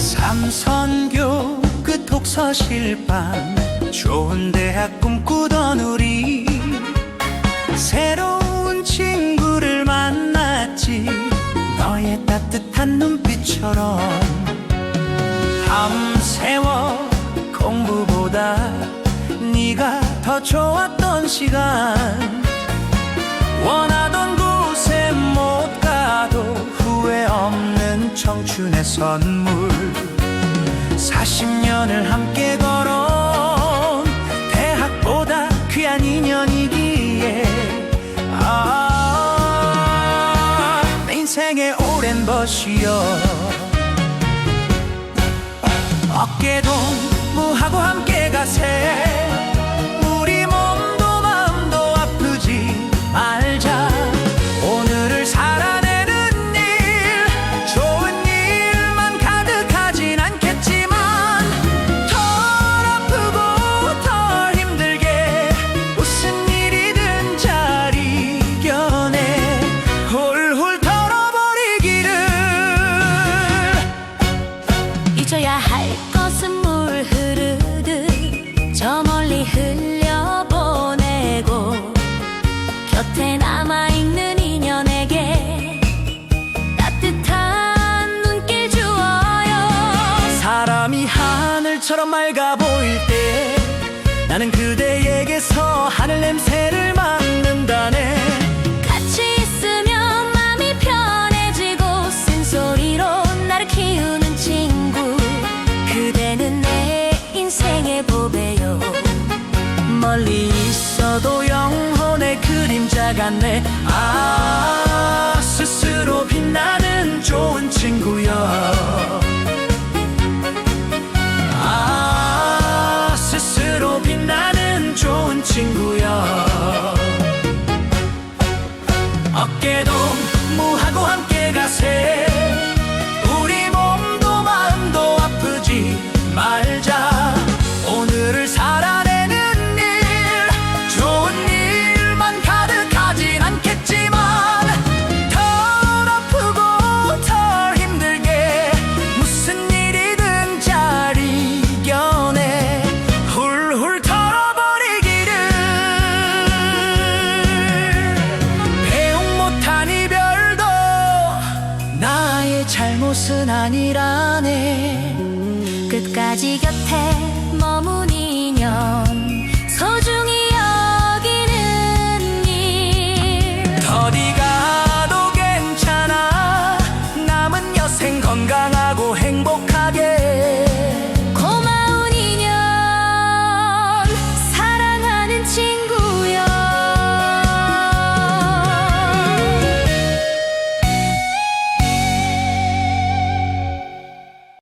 삼선교 그 독서실방 좋은 대학 꿈꾸던 우리. 새로운 친구를 만났지 너의 따뜻한 눈빛처럼. 밤새워 공부보다 네가 더 좋았던 시간 청춘의 선물. 40년을 함께 걸어온 대학보다 귀한 인연이기에. 아, 내 인생의 오랜 벗이여. 어깨 동무하고 함께 가세 곁에 남아있는 인연에게 따뜻한 눈길 주어요. 사람이 하늘처럼 맑아 보일 때 나는 그대에게서 하늘 냄새를 맡는다네. 같이 있으면 마음이 편해지고 쓴소리로 나를 키우는 친구. 그대는 내 인생의 보배요. 멀리 있어도 영혼의 같네. 아 스스로 빛나는 좋은 친구여. 아 스스로 빛나는 좋은 친구여. 어깨도 무하고 함께 가세 잘못은 아니라네. 끝까지 곁에 인